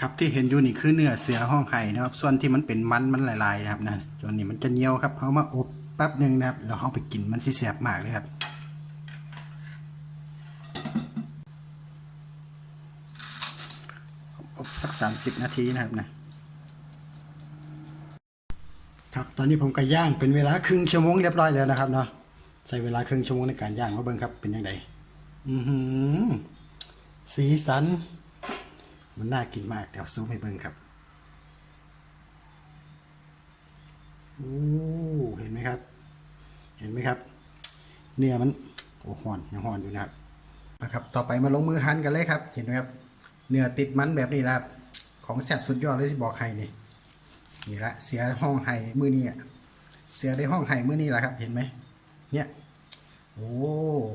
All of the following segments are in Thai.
ครับที่เห็นอยู่นี่คือเนื้อเสือห้องไห่นะครับ ส่วนที่มันเป็นมันมันลายๆนะครับนะจนนี้มันจะเนียวครับเอามาอบแป๊บหนึ่งนะครับแล้วเอาไปกินมันสิแสบมากเลยครับอบสัก 30 นาทีนะครับนะครับตอนนี้ผมก็ย่างเป็นเวลาครึ่งชั่วโมงเรียบร้อยแล้วนะครับเนาะใช้เวลาครึ่งชั่วโมงในการย่างมาเบิ่งครับเป็นยังไงอือหือสีสัน มันน่ากินมากเดี๋ยวซูมให้เบิ่งครับโอ้เห็นไหมครับ เห็นไหมครับ เนื้อมันโอ้หอนยังหอนอยู่นะครับนะครับ ต่อไปมาลงมือหั่นกันเลยครับ เห็นไหมครับ เนื้อติดมันแบบนี้นะครับ ของแซ่บสุดยอดเลยที่บอกให้นี่นี่ละเสียห้องไห้มือนี้เสียได้ห้องไห้มือนี้แหละครับ เห็นไหมเนี่ยโอ้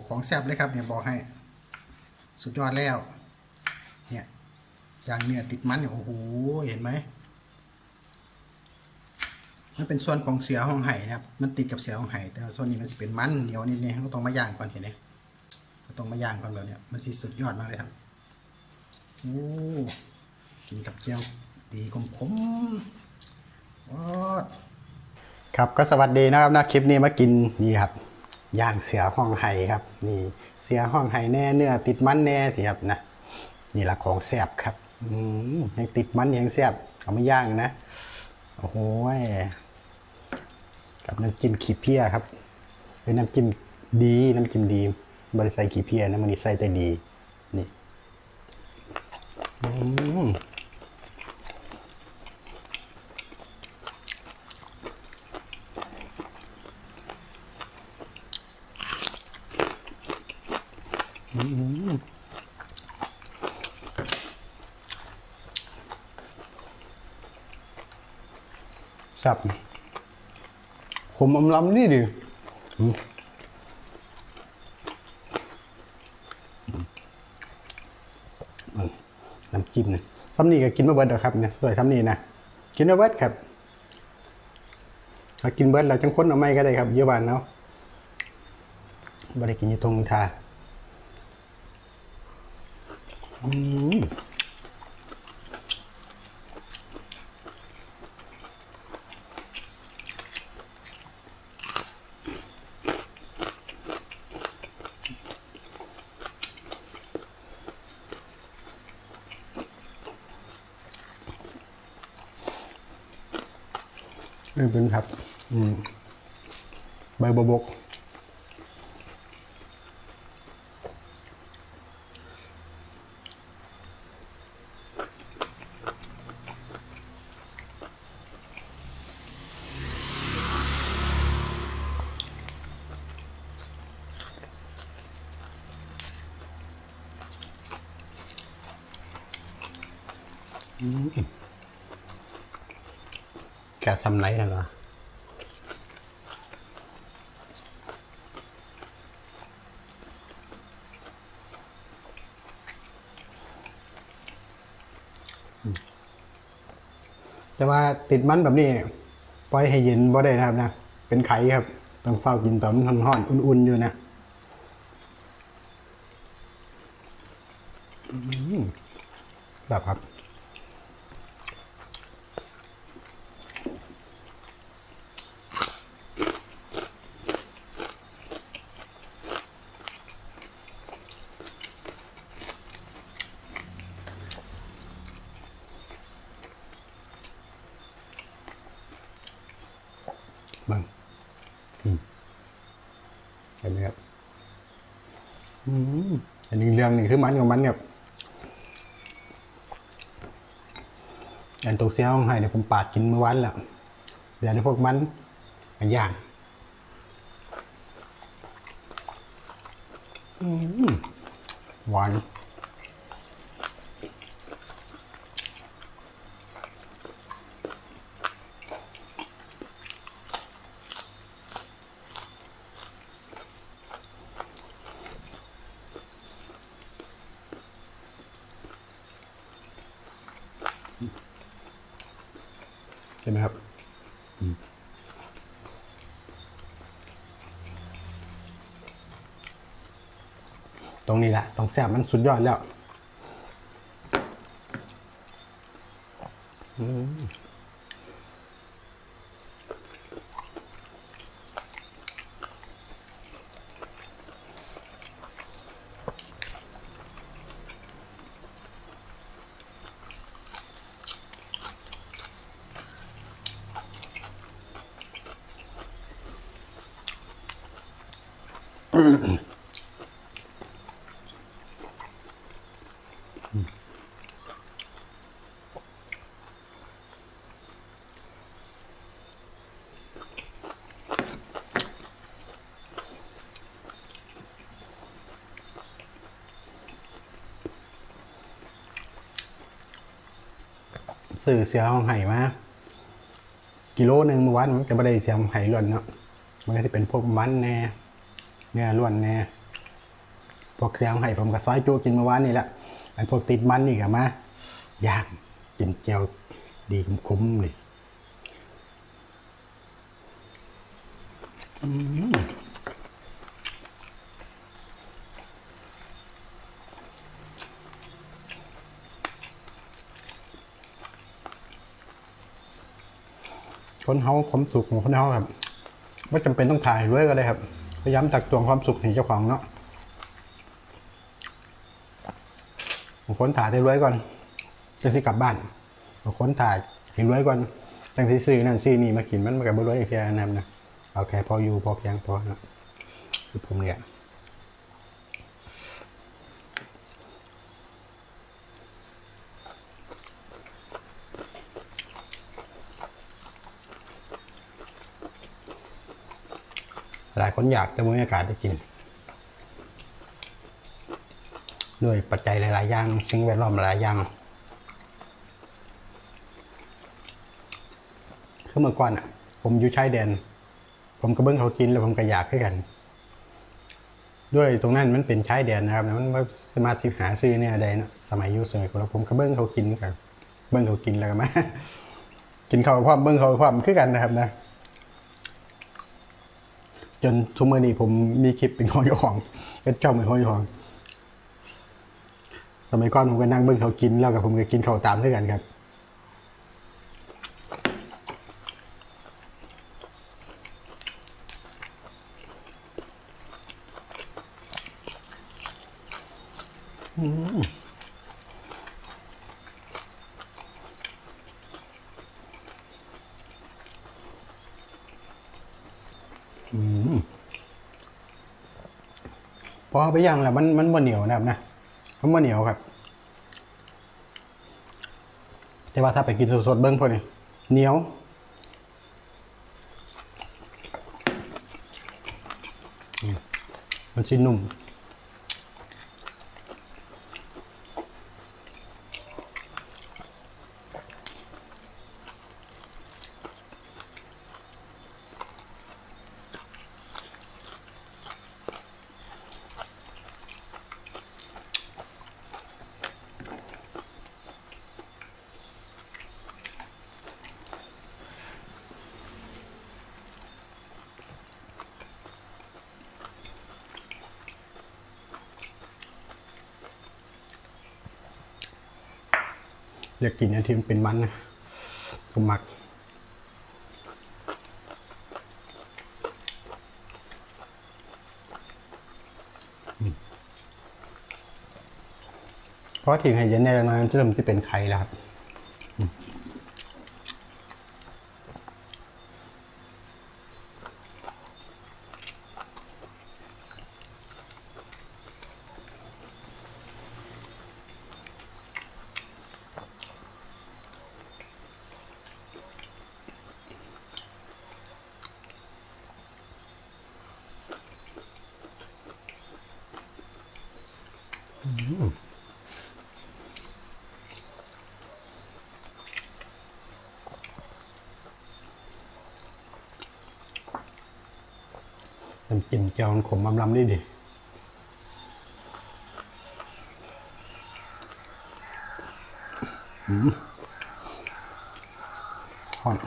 ของแซ่บเลยครับเนี่ยบอกให้ สุดยอดแล้ว อย่างเนื้อติดมันเนี่ยโอ้โหเห็นไหมมันเป็นส่วนของเสือห้องไห่นะครับ มันติดกับเสือห้องไห่แต่ส่วนนี้มันจะเป็นมันเหนียวนิดนึงก็ต้องมาย่างก่อนเห็นไหมก็ต้องมาย่างก่อนแบบเนี้ยมันสิสุดยอดมากเลยครับโอ้กินกับเจียวดีคมคมวอดครับก็สวัสดีนะครับนะคลิปนี้มากินนี่ครับย่างเสือห้องไห่ครับ นี่เสือห้องไห่แน่เนื้อติดมันแน่สิครับนะนี่ละของแซ่บครับ ยังติดมันยังแซ่บเอาไม่ย่างนะ โอ้โหกับน้ำจิ้มขี้เพี้ยครับเอ้น้ำจิ้มดีน้ำจิ้มดี บริใส่ขี้เพี้ยนะมันนี่ใส่แต่ดี นี่อืม แซ่บผมอมลำนี่ดิน้ำจิ้มเนี่ยทำนี่ก็กินมาเบิดแล้วครับเนี่ยสวยทำนี่นะ กินมาเบิร์ดครับถ้ากินเบิร์ดเราจังค้นเอาไม่ก็ได้ครับเยอะบานเนาะบ่ได้กินยี่ทงทาอืม นี่เป็นครับอืมใบบวบก แกทำไรกันเหรอแต่ว่าติดมันแบบนี้ ปล่อยให้เย็นบ่ได้นะครับนะ เป็นไข่ครับ ต้องเฝ้ากินตอนมันร้อนๆอุ่นๆอยู่นะแบบครับ บ้างอืมเห็นไหมครับอืมอันนี้เรื่องหนึ่งคือมันของมันเนี่ยอันตกเสี้ยวของไห้เนี่ยผมปาดกินเมื่อวันแล้วเดี๋ยวในพวกมันอันย่างอืมหวาน ไหมครับตรงนี้แหละตรงแซ่บมันสุดยอดแล้ว สื่อเสียห้องไห่มากิโลหนึ่งเมื่อวานมันจะไม่ได้เสียงไห่ล้วนเนาะมันก็จะเป็นพวกมันแน่ เนื้อล้วนแน่พวกเสียงไห่ผมกับซอยจูกินเมื่อวานนี่แหละอันพวกติดมันนี่กับมาย่างกินเจียวดีคุ้มๆเลยอืมคนเฮาความสุขของคนเฮาครับไม่จำเป็นต้องถ่ายด้วยก็ได้ครับ พยายามตักตวงความสุขให้เจ้าของเนาะบางคนถ่ายให้รวยก่อนจังสิกลับบ้านบางคนถ่ายให้รวยก่อนจังสิซื้อนั่นซื้อนี่มากินมันมันกับบ่รวยอีกแค่นั้นนะเอาแค่พออยู่พอเพียงพอนะคือผมเนี่ย หลายคนอยากแต่ไม่มีโอกาสได้กิน ด้วยปัจจัยหลาย ๆ อย่างสิ่งแวดล้อมหลายอย่างคือเมื่อก่อนอะ ผมอยู่ชายแดน ผมก็เบิ้งเขากินแล้วผมก็อยากขึ้นกัน ด้วยตรงนั้นมันเป็นชายแดนนะครับมันไม่สามารถสิหาซื้อเนี่ยใดเนาะสมัยอยุสมัยของเราผมก็เบิ้งเขากินกันเบิ้งเขากินแล้วก็มากินเขาวพร้อมเบิ้งเขาวพร้อมคือกันนะครับนะ จนทุกมื่อนี้ผมมีคลิปเป็นของเจ้าของเป็นช่องเป็นของเจ้าของ สมัยก่อนผมก็นั่งเบิ่งเขากินแล้วกับผมก็กินเขาตามด้วยกันครับอืม พอเอาไปย่างแล้วมันมันบ่เหนียวนะครับนะมันบ่เหนียวครับ แต่ว่าถ้าไปกินสดๆเบิ้งพอนี่เหนียวมมันชิ้นนุ่ม อยากกินอันที่มันเป็นมันนะก็มักเพราะทิ้งให้เย็นแน่นอนมันจะเริ่มที่เป็นไข่แล้วครับ น้ำจิ้มแจ่วขมอำลำดีดีอืมหอน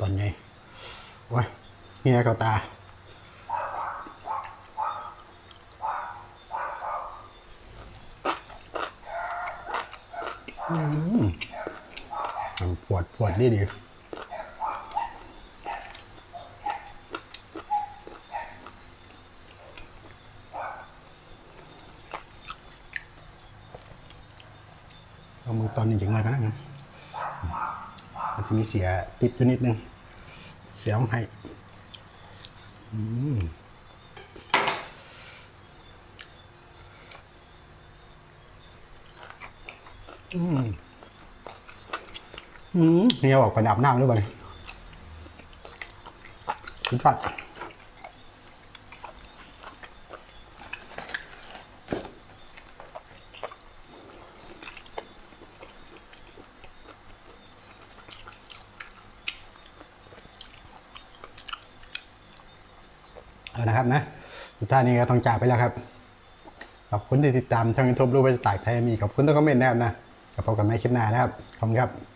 ต อนไงโอ้ยเฮียเขาตาอืมปวดปวดดีดีเอามือตอนนี้จังเลยกันนะครับมันจะมีเสียติดอยู่นิดนึง เสียงให้อืมอืมเฮียบอกไปดับน้ำด้วยบ่เนี่ยสุดยอด นะครับนะสุดท้ายนี้ก็ต้องจากไปแล้วครับขอบคุณที่ติดตามช่องยูทูบรูปไปตากไทยมีขอบคุณทุกคอมเมนต์นะครับนะกับพบกันใหม่คลิปหน้านะครับขอบคุณครับ